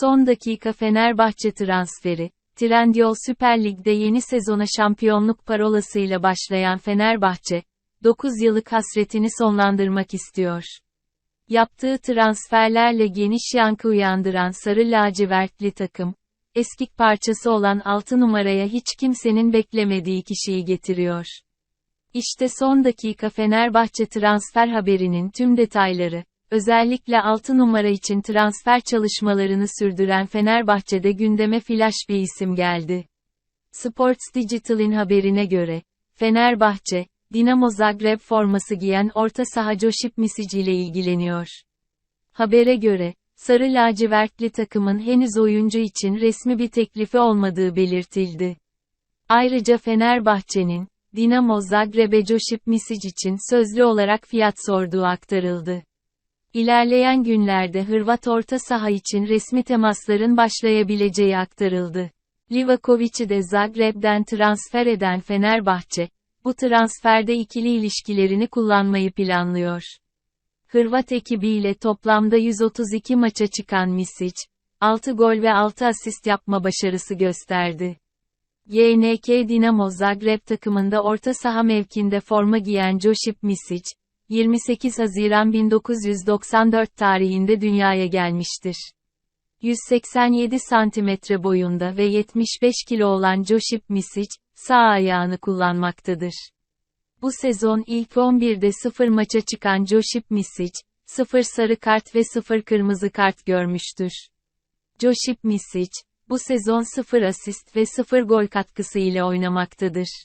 Son dakika Fenerbahçe transferi. Trendyol Süper Lig'de yeni sezona şampiyonluk parolasıyla başlayan Fenerbahçe, 9 yıllık hasretini sonlandırmak istiyor. Yaptığı transferlerle geniş yankı uyandıran sarı lacivertli takım, eski parçası olan 6 numaraya hiç kimsenin beklemediği kişiyi getiriyor. İşte son dakika Fenerbahçe transfer haberinin tüm detayları. Özellikle 6 numara için transfer çalışmalarını sürdüren Fenerbahçe'de gündeme flash bir isim geldi. Sports Digital'in haberine göre, Fenerbahçe, Dinamo Zagreb forması giyen orta saha Josip Misic ile ilgileniyor. Habere göre, Sarı lacivertli takımın henüz oyuncu için resmi bir teklifi olmadığı belirtildi. Ayrıca Fenerbahçe'nin, Dinamo Zagreb'e Josip Misic için sözlü olarak fiyat sorduğu aktarıldı. İlerleyen günlerde Hırvat orta saha için resmi temasların başlayabileceği aktarıldı. Livakovic'i de Zagreb'den transfer eden Fenerbahçe, bu transferde ikili ilişkilerini kullanmayı planlıyor. Hırvat ekibiyle toplamda 132 maça çıkan Misic, 6 gol ve 6 asist yapma başarısı gösterdi. YNK Dinamo Zagreb takımında orta saha mevkinde forma giyen Josip Misic, 28 Haziran 1994 tarihinde dünyaya gelmiştir. 187 santimetre boyunda ve 75 kilo olan Josip Misic, sağ ayağını kullanmaktadır. Bu sezon ilk 11'de 0 maça çıkan Josip Misic, 0 sarı kart ve 0 kırmızı kart görmüştür. Josip Misic, bu sezon 0 asist ve 0 gol katkısı ile oynamaktadır.